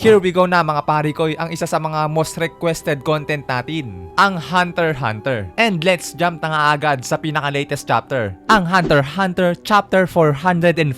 Here we go na mga pari ko, ang isa sa mga most requested content natin, ang Hunter Hunter. And let's jump na nga agad sa pinaka-latest chapter, ang Hunter Hunter Chapter 405.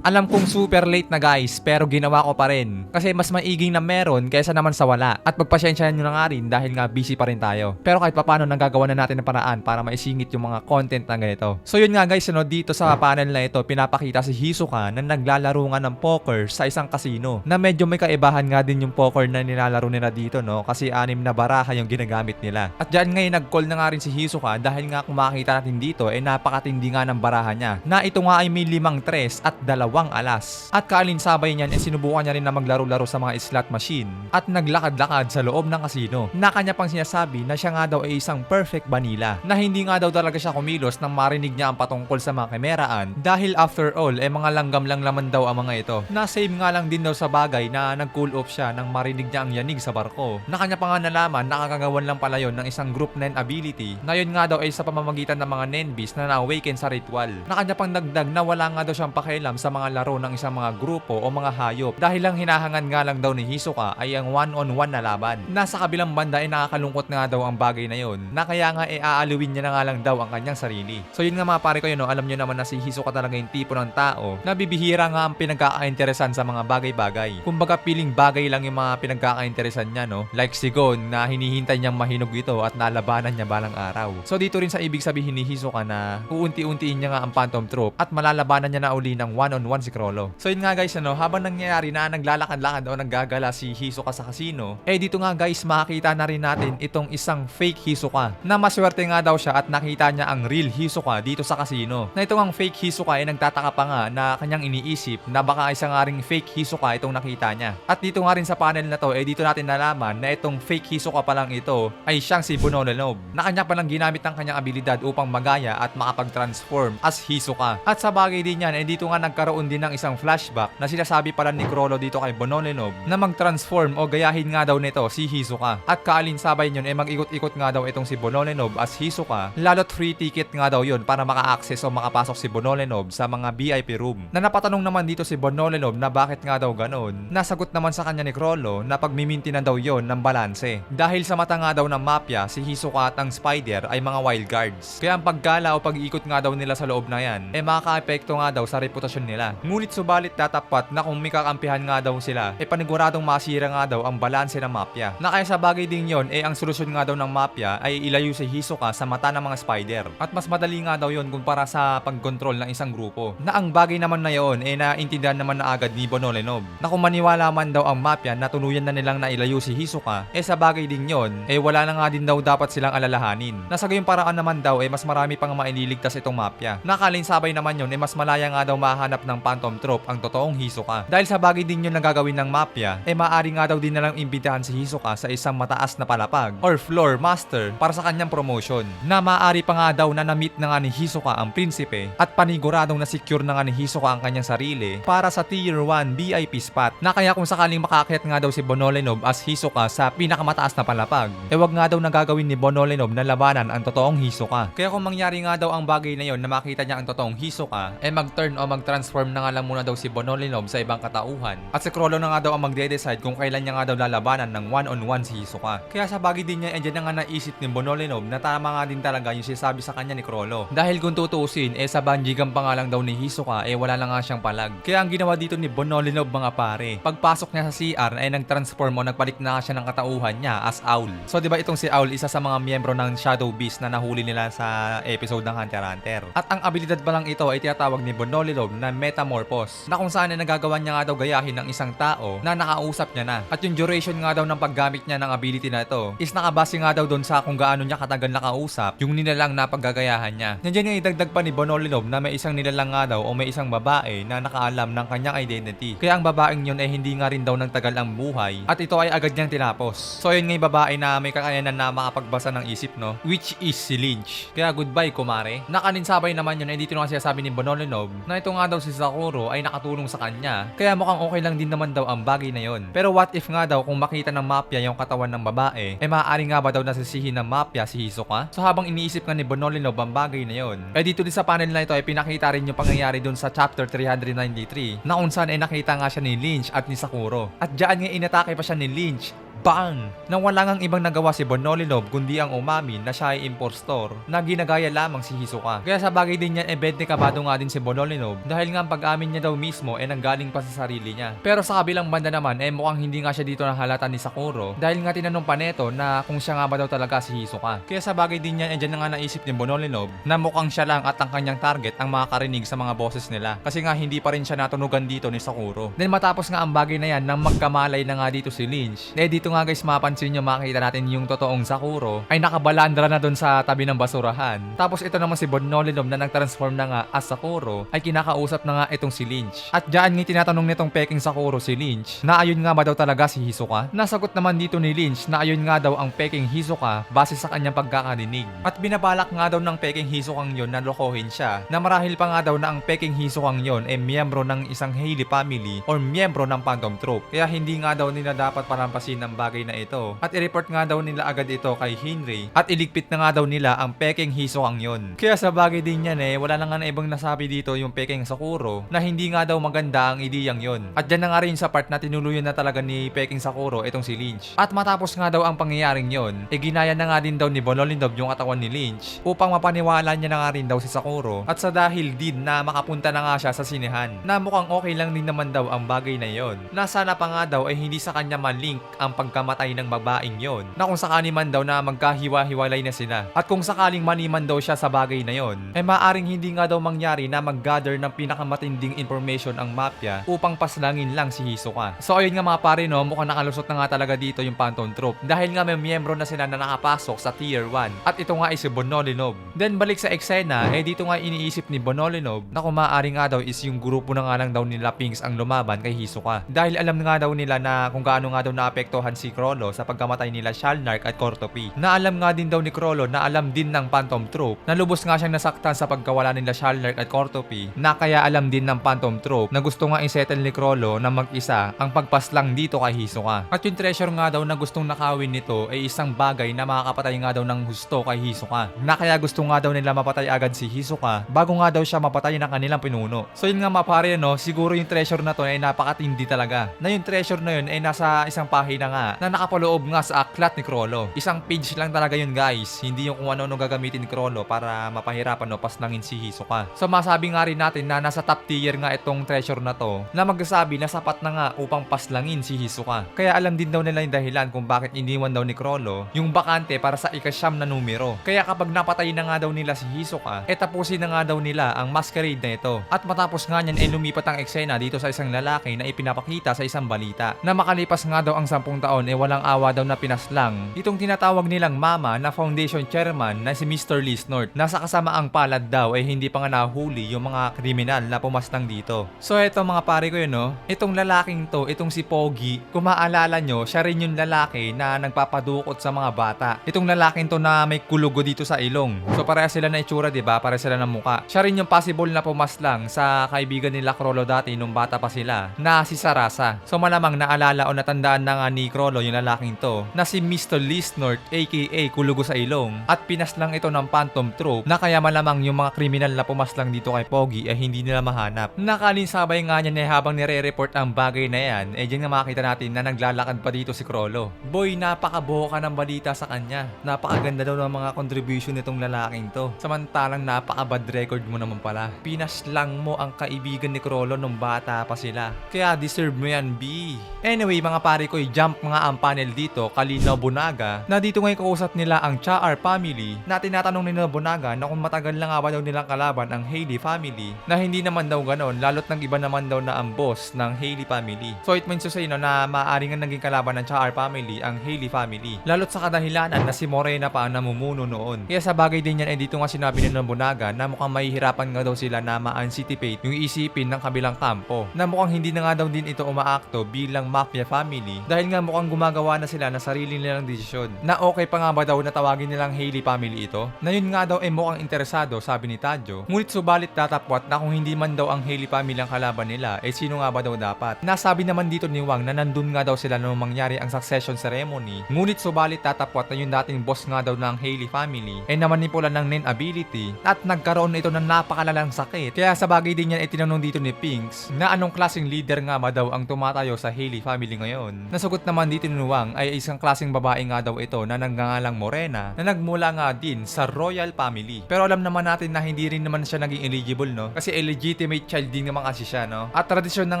Alam kong super late na guys, pero ginawa ko pa rin. Kasi mas maiging na meron kaysa naman sa wala. At pagpasensyahan nyo na nga rin dahil nga busy pa rin tayo. Pero kahit papano nagagawa na natin ng paraan para maisingit yung mga content na ganito. So yun nga guys, ano, dito sa panel na ito, pinapakita si Hisoka na naglalaro nga ng poker sa isang casino. Na medyo may kaibahan nga din yung poker na nilalaro nila dito, no? Kasi anim na baraha yung ginagamit nila. At dyan ngayon nag-call na nga rin si Hisoka dahil nga kung makikita natin dito, eh napakatindi nga ng baraha niya. Na ito nga ay may limang tres at dalawang alas. At kaalinsabay niyan, eh sinubukan niya rin na maglaro-laro sa mga slot machine at naglakad-lakad sa loob ng casino. Na kanya pang sinasabi na siya nga daw ay isang perfect vanilla. Na hindi nga daw talaga siya kumilos nang marinig niya ang patungkol sa mga kameraan dahil after all, eh mga langgam lang laman daw ang mga ito. Na same nga lang din daw sa bagay na nag-cool off siya nang marinig niya ang yanig sa barko. Na kanya pa nga nalaman, nakakagawan lang pala yon ng isang group 9 ability na yun nga daw ay sa pamamagitan ng mga Nenbis na na-awaken sa ritual. Na kanya pang dagdag na wala nga daw siyang pakialam sa mga laro ng isang mga grupo o mga hayop dahil lang hinahangan nga lang daw ni Hisoka ay ang one-on-one na laban. Nasa kabilang banda ay nakakalungkot nga daw ang bagay na yon na kaya nga e aaluwin niya na nga lang daw ang kanyang sarili. So yun nga mga pare ko yun, no? alam nyo naman na si Hisoka talaga yung tipo ng tao na bibihira nga ang pinagkakainteresan sa mga bagay-bagay. Kumbaga piling bagay lang yung mga pinagkakainteresan niya no. Like si Gon na hinihintay niyang mahinog ito at nalabanan niya balang araw. So dito rin sa ibig sabihin ni Hisoka na uunti-untiin niya nga ang Phantom Troop at malalabanan niya na uli ng one-on-one si Krollo. So yun nga guys ano, habang nangyayari na naglalakad-lakad o naggagala si Hisoka sa casino, eh dito nga guys makakita na rin natin itong isang fake Hisoka na maswerte nga daw siya at nakita niya ang real Hisoka dito sa casino. Na itong ang fake Hisoka ay nagtataka pa nga na kanyang iniisip na baka isa nga fake Hisoka itong nakita niya. At dito nga rin sa panel na to, eh dito natin nalaman na itong fake Hisoka pa lang ito ay siyang si Bonolonob na kanya palang ginamit ang kanyang abilidad upang magaya at makapag-transform as Hisoka. At sa bagay din yan, eh dito nga nagkaroon din ng isang flashback na sinasabi pala ni Krollo dito kay Bonolonob na mag-transform o gayahin nga daw nito si Hisoka. At kaalinsabay yun, eh mag-ikot-ikot nga daw itong si Bonolonob as Hisoka, lalo't free ticket nga daw yun para maka-access o makapasok si Bonolonob sa mga VIP room. Na napatanong naman dito si Bonolonob na bakit nga daw ganon. Nasagot naman sa kanya ni Krollo na pagmiminti na daw yon ng balanse. Dahil sa mata nga daw ng mafia, si Hisoka at ang Spider ay mga wild guards. Kaya ang paggala o pag-iikot nga daw nila sa loob na yan, eh makaka-epekto nga daw sa reputasyon nila. Ngunit subalit tatapat na kung may kakampihan nga daw sila, eh paniguradong masira nga daw ang balanse ng mafia. Na kaya sa bagay din yon, eh ang solusyon nga daw ng mafia ay ilayo si Hisoka sa mata ng mga Spider. At mas madali nga daw yon kumpara sa pagkontrol ng isang grupo. Na ang bagay naman na yon, eh naintindihan naman na agad ni Bonolenov. Na kung maniwala man daw ang mafia na tuluyan na nilang nailayo si Hisoka, eh sa bagay din yon, eh wala na nga din daw dapat silang alalahanin. Nasa gayong paraan naman daw, eh mas marami pang maililigtas itong mafia. Nakalinsabay naman yon, eh mas malaya nga daw mahanap ng Phantom Troop ang totoong Hisoka. Dahil sa bagay din yun na gagawin ng mafia, eh maaari nga daw din nalang imbitahan si Hisoka sa isang mataas na palapag or floor master para sa kanyang promotion. Na maaari pa nga daw na na-meet na nga ni Hisoka ang prinsipe at paniguradong na secure na nga ni Hisoka ang kanyang sarili para sa tier 1 VIP spot. Na kaya kung sakaling makakit nga daw si Bonolenov as Hisoka sa pinakamataas na palapag, eh wag nga daw na gagawin ni Bonolenov na labanan ang totoong Hisoka. Kaya kung mangyari nga daw ang bagay na yon na makita niya ang totoong Hisoka, eh mag-turn o mag-transform na nga lang muna daw si Bonolenov sa ibang katauhan. At si Krollo na nga daw ang magde-decide kung kailan niya nga daw lalabanan ng one-on-one si Hisoka. Kaya sa bagay din niya, eh dyan na nga naisip ni Bonolenov na tama nga din talaga yung sinasabi sa kanya ni Krollo. Dahil kung tutuusin, eh sa banjigan pa daw ni Hisoka, eh wala na nga siyang palag. Kaya ang ginawa dito ni Bonolenov mga pare, pagpasok niya sa CR, eh nag-transform o nagpalit na siya ng katauhan niya as Owl. So di ba itong si Owl, isa sa mga miyembro ng Shadow Beast na nahuli nila sa episode ng Hunter Hunter. At ang abilidad pa lang ito ay tinatawag ni Bonolenov na Metamorphose, na kung saan ay nagagawa niya nga daw gayahin ng isang tao na nakausap niya na. At yung duration nga daw ng paggamit niya ng ability na ito is nakabase nga daw doon sa kung gaano niya katagal nakausap yung nilalang na paggagayahan niya. Nandiyan yung idagdag pa ni Bonolinov na may isang nilalang nga daw o may isang babae na nakaalam ng kanyang identity. Kaya ang babaeng yun ay hindi nga rin daw ng tagal ang buhay at ito ay agad niyang tinapos. So yun nga yung babae na may kakayanan na makapagbasa ng isip no, which is si Lynch. Kaya goodbye kumare. Nakaninsabay naman yun ay dito nga sinasabi ni Bonolinov na ito nga daw si Sakuro ay nakatulong sa kanya. Kaya mukhang okay lang din naman daw ang bagay na yon. Pero what if nga daw kung makita ng mafia yung katawan ng babae, eh maaari nga ba daw nasisihin ng mafia si Hisoka? So habang iniisip nga ni Bonolinov ang bagay na yon, eh dito din sa panel na ito ay pinakita rin yung pangyayari dun sa chapter 393 na kung saan ay nakita nga siya ni Lynch at ni Sakuro. At dyan nga inatake pa siya ni Lynch Bang! Nang wala ngang ibang nagawa si Bonolinov kundi ang umamin na siya ay impostor na ginagaya lamang si Hisoka. Kaya sa bagay din yan, ebente kabado nga din si Bonolinov dahil nga ang pag-amin niya daw mismo ay nanggaling pa sa sarili niya. Pero sa kabilang banda naman, eh mukhang hindi nga siya dito nahalata ni Sakuro dahil nga tinanong pa neto na kung siya nga ba daw talaga si Hisoka. Kaya sa bagay din yan, eh dyan na nga naisip ni Bonolinov na mukhang siya lang at ang kanyang target ang makakarinig sa mga boses nila. Kasi nga hindi pa rin siya natunugan dito ni Sakuro. Then matapos nga ang bagay na yan nang magkamalay na nga dito si Lynch, eh dito nga guys mapansin nyo makita natin yung totoong Sakuro ay nakabalandra na doon sa tabi ng basurahan. Tapos ito naman si Bonolinov na nag-transform na nga as Sakuro ay kinakausap na nga itong si Lynch. At dyan nga tinatanong nitong peking Sakuro si Lynch na ayun nga ba daw talaga si Hisoka? Nasagot naman dito ni Lynch na ayun nga daw ang peking Hisoka base sa kanyang pagkakadinig. At binabalak nga daw ng peking Hisokang yon na lokohin siya na marahil pa nga daw na ang peking Hisokang yon ay miyembro ng isang Haley family or miyembro ng Phantom Troop. Kaya hindi nga daw nila dapat palampasin bagay na ito. At i-report nga daw nila agad ito kay Henry at iligpit na nga daw nila ang peking Hisokang yon. Kaya sa bagay din yan eh, wala na nga na ibang nasabi dito yung peking Sakuro na hindi nga daw maganda ang ideyang yon. At dyan na nga rin sa part na tinuluyan na talaga ni peking Sakuro itong si Lynch. At matapos nga daw ang pangyayaring yon, e ginaya na nga din daw ni Bonolinov yung katawan ni Lynch upang mapaniwala niya na nga rin daw si Sakuro. At sa dahil din na makapunta na nga siya sa sinehan na mukhang okay lang din naman daw ang bagay na yon. Na sana pa nga daw ay hindi sa kanya malink ang pagkamatay ng babaeng yon na kung sakali man daw na magkahiwa-hiwalay na sila at kung sakaling maniman daw siya sa bagay na yon ay maaring hindi nga daw mangyari na mag-gather ng pinakamatinding information ang mafia upang paslangin lang si Hisoka. So ayun nga mga pare no, mukhang nakalusot na nga talaga dito yung Phantom Troop dahil nga may miyembro na sila na nakapasok sa Tier 1 at ito nga ay si Bonolinov. Then balik sa eksena, eh dito nga iniisip ni Bonolinov na kung maaari nga daw is yung grupo na nga lang daw nila Pinks ang lumaban kay Hisoka. Dahil alam nga daw nila na kung gaano nga daw naapektuhan si Krollo sa pagkamatay nila Shalnark at Cortopi. Na alam nga din daw ni Krollo na alam din ng Phantom Troop na lubos nga siyang nasaktan sa pagkawala nila Shalnark at Cortopi na kaya alam din ng Phantom Troop na gusto nga isettle ni Krollo na mag-isa ang pagpaslang dito kay Hisoka. At yung treasure nga daw na gustong nakawin nito ay isang bagay na makakapatay nga daw ng husto kay Hisoka. Na kaya gusto nga daw nila mapatay agad si Hisoka bago nga daw siya mapatay ng kanilang pinuno. So yun nga mapare no, siguro yung treasure na to ay napakatindi talaga. Na yung treasure na yun ay nasa isang pahina nga na nakapaloob nga sa aklat ni Krollo. Isang page lang talaga yun guys, hindi yung kung ano-ano gagamitin ni Krollo para mapahirapan o paslangin si Hisoka. So masabi nga rin natin na nasa top tier nga itong treasure na to na magsasabi na sapat na nga upang paslangin si Hisoka. Kaya alam din daw nila yung dahilan kung bakit iniwan daw ni Krollo yung bakante para sa ikasyam na numero. Kaya kapag napatay na nga daw nila si Hisoka, e tapusin na nga daw nila ang masquerade na ito. At matapos nga niyan, e lumipat ang eksena dito sa isang lalaki na ipinapakita sa isang balita. Na makalipas nga daw ang sampung taon, e walang awa daw na pinaslang. Itong tinatawag nilang mama na foundation chairman na si Mr. Lee Snort. Nasa kasamaang palad daw ay hindi pa nga nahuli yung mga kriminal na pumaslang dito. So eto mga pare ko yun no, itong lalaking to, itong si Pogi, kung maalala nyo, siya rin yung lalaki na nagpapadukot sa mga bata. Itong lalaking to na may kulugo dito sa ilong. So pareha sila na itsura, di ba? Pareha sila ng muka. Siya rin yung possible na pumaslang sa kaibigan nila Krolo dati nung bata pa sila, na si Sarasa. So malamang naalala o natandaan na nga ni Krolo yung lalaking to, na si Mr. Lee Snort, aka kulugo sa ilong, at pinaslang ito ng Phantom Troop, na kaya malamang yung mga kriminal na pumaslang dito kay Pogi ay hindi nila mahanap. Nakalinsabay nga niya na habang nire-report ang bagay na yan, eh dyan nga makita natin na naglalakad pa dito si Krolo. Boy, napakabuo ka ng balita sa kanya. Napakaganda daw ng mga contribution nitong lalaking to. Samantalang napaka-bad record mo naman pala. Pinaslang mo ang kaibigan ni Krolo nung bata pa sila. Kaya deserve mo yan, B. Anyway, mga pare ko, jump mga ang panel dito, Kalina Bunaga, na dito ngayon kausap nila ang Chaar family na tinatanong ni Nobunaga na kung matagal na nga ba daw nilang kalaban ang Haley family na hindi naman daw ganon lalo't nang iba naman daw na ang boss ng Haley family. So it means to say no, na maaaring nga naging kalaban ng Chaar family ang Haley family. Lalo't sa kadahilanan na si Morena pa ang namumuno noon. Kaya sa bagay din yan, eh dito nga sinabi ni Nobunaga na mukhang mahihirapan nga daw sila na ma-anticipate yung isipin ng kabilang kampo. Na mukhang hindi na nga daw din ito umaakto bilang mafia family dahil nga mukhang malamang gumagawa na sila ng sarili nilang desisyon. Na okay pa nga ba daw na tawagin nilang Hailey family ito? Na yun nga daw ay mukhang interesado, sabi ni Tadjo. Ngunit subalit tatapwat na kung hindi man daw ang Hailey family ang kalaban nila, eh sino nga ba daw dapat? Nasabi naman dito ni Wang na nandun nga daw sila nung mangyari ang succession ceremony. Ngunit subalit tatapwat na yung dating boss nga daw ng Hailey family ay namanipula ng Nen ability at nagkaroon na ito ng napakalalang sakit. Kaya sa bagay din yan ay tinanong dito ni Pinks na anong klaseng leader nga ba daw ang tumatayo sa Hailey family ngayon. Nasagot naman dito ni Wang ay isang klaseng babae nga daw ito na nagngangalang Morena na nagmula nga din sa royal family. Pero alam naman natin na hindi rin naman siya naging eligible no kasi illegitimate child din naman kasi siya no. At tradisyon na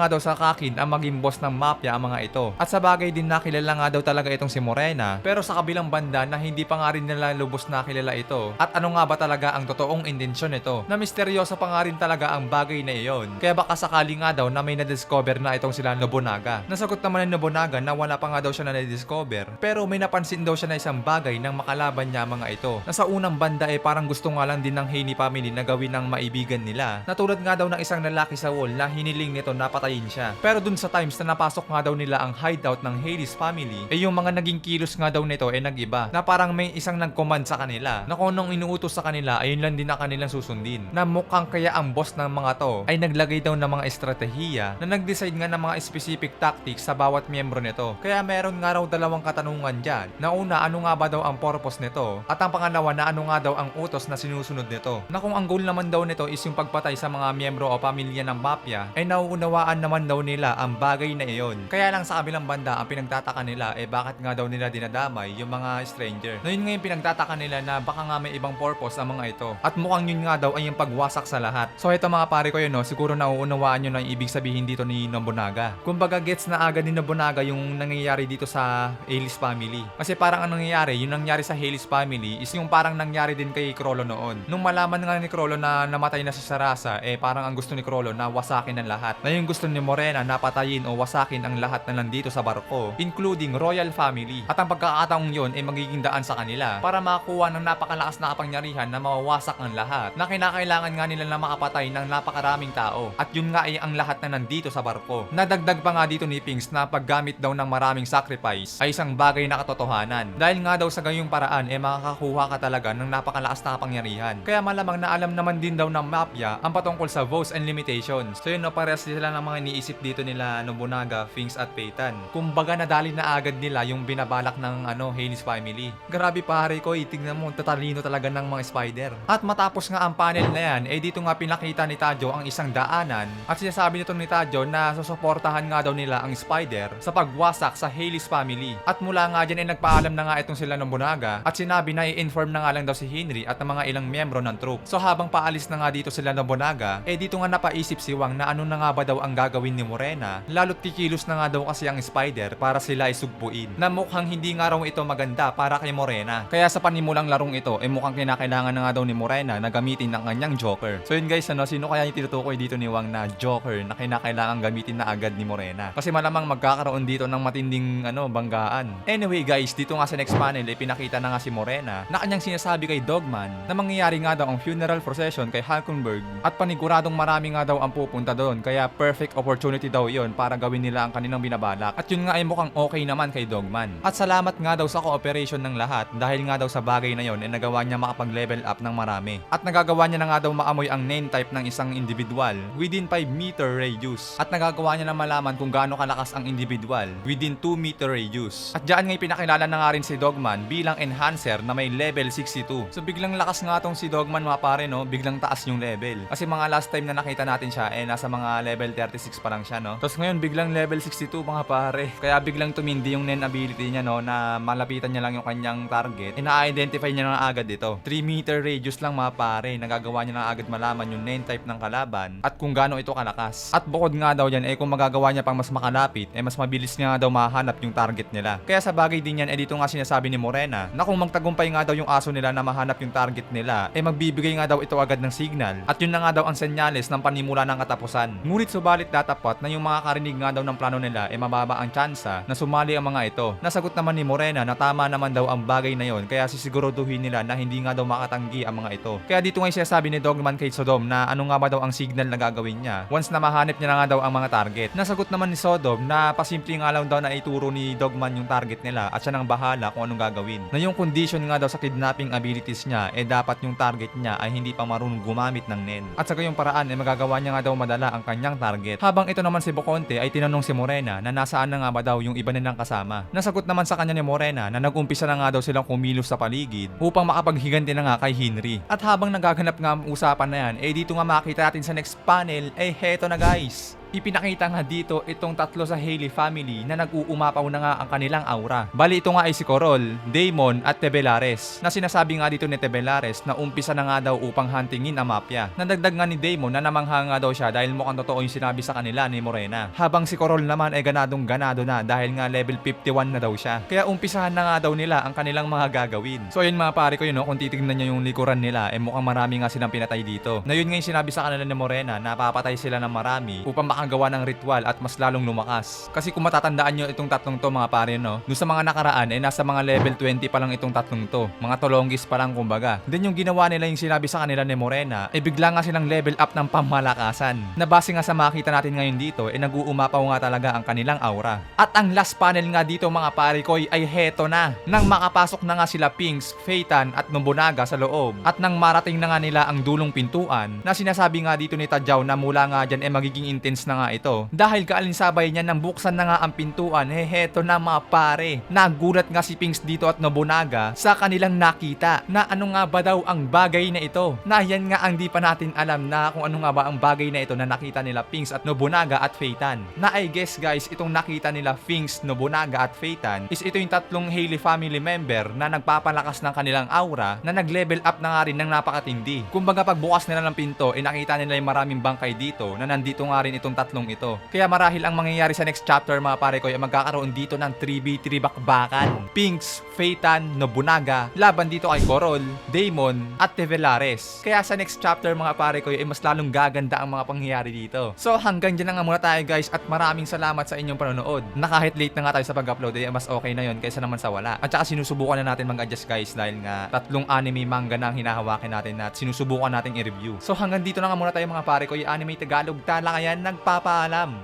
nga daw sa kakin ang maging boss ng mafia ang mga ito. At sa bagay din nakilala nga daw talaga itong si Morena pero sa kabilang banda na hindi pa nga rin nila lubos nakilala ito. At ano nga ba talaga ang totoong intensyon nito? Na misteryoso pa nga rin talaga ang bagay na iyon. Kaya baka sakali nga daw na may na-discover na itong sila Nobunaga. Nasagot naman ni Nobunaga na wala pa nga daw siya na na-discover. Pero may napansin daw siya na isang bagay ng makalaban niya mga ito. Na sa unang banda eh parang gusto nga lang din ng Haney family na gawin ng maibigan nila. Natulad nga daw ng isang lalaki sa wall na hiniling nito na patayin siya. Pero dun sa times na napasok nga daw nila ang hideout ng Haley's family, eh yung mga naging kilos nga daw nito eh nag-iba. Na parang may isang nag-command sa kanila. Na kung anong inuutos sa kanila, ayun lang din na kanilang susundin. Na mukhang kaya ang boss ng mga to ay naglagay daw ng mga estratehiya na nag-decide nga ng mga specific tactics sa bawat miyembro nito. Kaya meron nga raw dalawang katanungan dyan. Na una, ano nga ba daw ang purpose nito? At ang pangalawa na ano nga daw ang utos na sinusunod nito. Na kung ang goal naman daw nito is yung pagpatay sa mga miyembro o pamilya ng mafia, ay nauunawaan naman daw nila ang bagay na iyon. Kaya lang sa kabilang banda, ang pinagtataka nila eh bakit nga daw nila dinadamay yung mga stranger. Na yun nga yung pinagtataka nila na baka nga may ibang purpose ang mga ito. At mukhang yun nga daw ay yung pagwasak sa lahat. So ito mga pare ko yun no, siguro nauunawaan nyo na yung ibig sabihin dito ni Nobunaga. Kumbaga gets na agad ni Nobunaga yung nangyayari dito sa Alis family. Kasi parang ang nangyayari, yung nangyari sa Halis family is yung parang nangyari din kay Krollo noon. Nung malaman nga ni Krollo na namatay na si Sarasa, eh parang ang gusto ni Krollo na wasakin ang lahat. Na yung gusto ni Morena na patayin o wasakin ang lahat na nandito sa barko, including royal family. At ang pagkakataong yon ay magiging daan sa kanila para makakuha ng napakalakas na kapangyarihan na mawawasak ang lahat. Na kinakailangan nga nila na makapatay ng napakaraming tao. At yun nga ay ang lahat na nandito sa barko. Nadagdag pa nga dito ni Pinks na paggamit daw ng maraming sacrifice ay isang bagay na katotohanan. Dahil nga daw sa gayong paraan eh makakakuha ka talaga ng napakalakas na kapangyarihan. Kaya malamang na alam naman din daw ng mafia ang patungkol sa votes and limitations. So yun no, parehas sila ng mga iniisip dito nila Nobunaga, Finks at Peyton. Kumbaga nadali na agad nila yung binabalak ng ano Hailey's family. Grabe pare ko, eh, tignan mo, tatalino talaga ng mga spider. At matapos nga ang panel na yan, eh dito nga pinakita ni Tajo ang isang daanan at sinasabi nito ni Tajo na susuportahan nga daw nila ang spider sa pagwasak sa Hailey's family. At mula nga dyan ay nagpaalam na nga itong sila Nobunaga at sinabi na i-inform na nga lang daw si Henry at ang mga ilang miyembro ng troop. So habang paalis na nga dito sila Nobunaga, eh dito nga napaisip si Wang na ano na nga ba daw ang gagawin ni Morena. Lalo't kikilos na nga daw kasi ang spider para sila ay sugpuin. Na mukhang hindi nga raw ito maganda para kay Morena. Kaya sa panimulang larong ito, eh mukhang kinakailangan na nga daw ni Morena na gamitin ng kanyang Joker. So yun guys, ano, sino kaya yung tinutukoy dito ni Wang na Joker na kinakailangan gamitin na agad ni Morena? Kasi malamang magkakaroon dito ng matinding ano, banggaan. Anyway guys, dito nga sa next panel, eh, pinakita na nga si Morena na kanyang sinasabi kay Dogman na mangyayari nga daw ang funeral procession kay Hulkenberg at paniguradong marami nga daw ang pupunta doon kaya perfect opportunity daw yon para gawin nila ang kanilang binabalak. At yun nga ay mukhang okay naman kay Dogman. At salamat nga daw sa cooperation ng lahat dahil nga daw sa bagay na yon ay nagawa niya makapag-level up ng marami. At nagagawa niya na nga daw maamoy ang name type ng isang individual within 5 meter radius. At nagagawa niya na malaman kung gaano kalakas ang individual within 2 meter radius. At diyan nga pinakilala na nga rin si Dogman bilang enhancer na may level 62. So biglang lakas nga tong si Dogman mga pare no, biglang taas yung level. Kasi mga last time na nakita natin siya eh nasa mga level 36 pa lang siya no. Tapos ngayon biglang level 62 mga pare. Kaya biglang tumindi yung nen ability niya no na malapitan niya lang yung kanyang target. Ina-identify niya na agad ito. 3 meter radius lang mga pare. Nagagawa niya na agad malaman yung nen type ng kalaban at kung gaano ito kalakas. At bukod nga daw yan eh kung magagawa niya pang mas makalapit eh mas mabilis niya nga daw mahanap yung target nila. Kaya sa bagay din yan eh dito nga sinasabi ni Morena na kung magtagumpay nga daw yung aso nila na mahanap yung target nila eh magbibigay nga daw ito agad ng signal at yun na nga daw ang senyales ng panimula ng katapusan. Ngunit subalit datapat na yung mga karinig nga daw ng plano nila eh mababa ang tsansa na sumali ang mga ito. Nasagot naman ni Morena na tama naman daw ang bagay na yon kaya sisiguraduhin nila na hindi nga daw makatanggi ang mga ito. Kaya dito nga sinasabi ni Dogman kay Sodom na ano nga ba daw ang signal na gagawin niya once na mahanap niya na nga daw ang mga target. Nasagot naman ni Sodom na pasimple nga lang daw na ituro ni Dogman yung target nila at siya nang bahala kung anong gagawin. Na yung condition nga daw sa kidnapping abilities niya, eh dapat yung target niya ay hindi pa marunong gumamit ng NEN. At sa gayong paraan, eh magagawa niya nga daw madala ang kanyang target. Habang ito naman si Boconte ay tinanong si Morena na nasaan na nga ba daw yung iba nilang kasama. Nasagot naman sa kanya ni Morena na nag-umpisa na nga daw silang kumilos sa paligid upang makapaghiganti na nga kay Henry. At habang nagaganap nga ang usapan na yan, eh dito nga makita natin sa next panel, eh heto na guys. Ipinakita nga dito itong tatlo sa Haley family na nag-uumapaw na nga ang kanilang aura. Bali ito nga ay si Corol, Damon at Tebelares na sinasabi nga dito ni Tebelares na umpisa na nga daw upang huntingin ang mafia. Nadagdag nga ni Damon na namangha nga daw siya dahil mukhang totoo yung sinabi sa kanila ni Morena. Habang si Corol naman ay ganadong ganado na dahil nga level 51 na daw siya. Kaya umpisahan na nga daw nila ang kanilang mga gagawin. So ayun mga pare ko yun no, kung titignan niyo yung likuran nila eh mukhang marami nga silang pinatay dito. Na yun nga yung sinabi sa kanila ni Morena na papatay sila ng marami upang makagawa ng ritual at mas lalong lumakas. Kasi kung matatandaan nyo itong tatlong to mga pare no, doon sa mga nakaraan eh nasa mga level 20 pa lang itong tatlong to. Mga tolongis pa lang kumbaga. Then yung ginawa nila yung sinabi sa kanila ni Morena, eh bigla nga silang level up ng pamalakasan. Na base nga sa makita natin ngayon dito, eh nag-uumapaw nga talaga ang kanilang aura. At ang last panel nga dito mga pare ko ay heto na. Nang makapasok na nga sila Pinks, Feitan at Nobunaga sa loob. At nang marating na nga nila ang dulong pintuan, na sinasabi nga dito ni Tadjaw na mula nga dyan eh magiging intense na nga ito. Dahil kaalinsabay niya nang buksan na nga ang pintuan, eh heto na mga pare. Nagulat nga si Pinks dito at Nobunaga sa kanilang nakita na ano nga ba daw ang bagay na ito. Na yan nga ang di pa natin alam na kung ano nga ba ang bagay na ito na nakita nila Pinks at Nobunaga at Feitan. Na I guess guys, itong nakita nila Pinks, Nobunaga at Feitan is ito yung tatlong Haley family member na nagpapalakas ng kanilang aura na nag-level up na nga rin ng napakatindi. Kumbaga pagbukas nila ng pinto, eh nakita nila yung maraming bangkay dito na nandito nga rin itong tatlong ito. Kaya marahil ang mangyayari sa next chapter mga pare ko ay magkakaroon dito ng 3v3 bakbakan. Pinks, Feitan, Nobunaga, laban dito kay Corol, Damon, at Tevelares. Kaya sa next chapter mga pare ko ay mas lalong gaganda ang mga pangyayari dito. So hanggang dyan na nga muna tayo guys at maraming salamat sa inyong panonood. Na kahit late na nga tayo sa pag-upload ay mas okay na yon kaysa naman sa wala. At saka sinusubukan na natin mag-adjust guys dahil nga tatlong anime manga na ang hinahawakin natin at sinusubukan nating i-review. So hanggang dito na nga muna tayo mga pare ko, yung anime Tagalog talakayan ปาปาลัม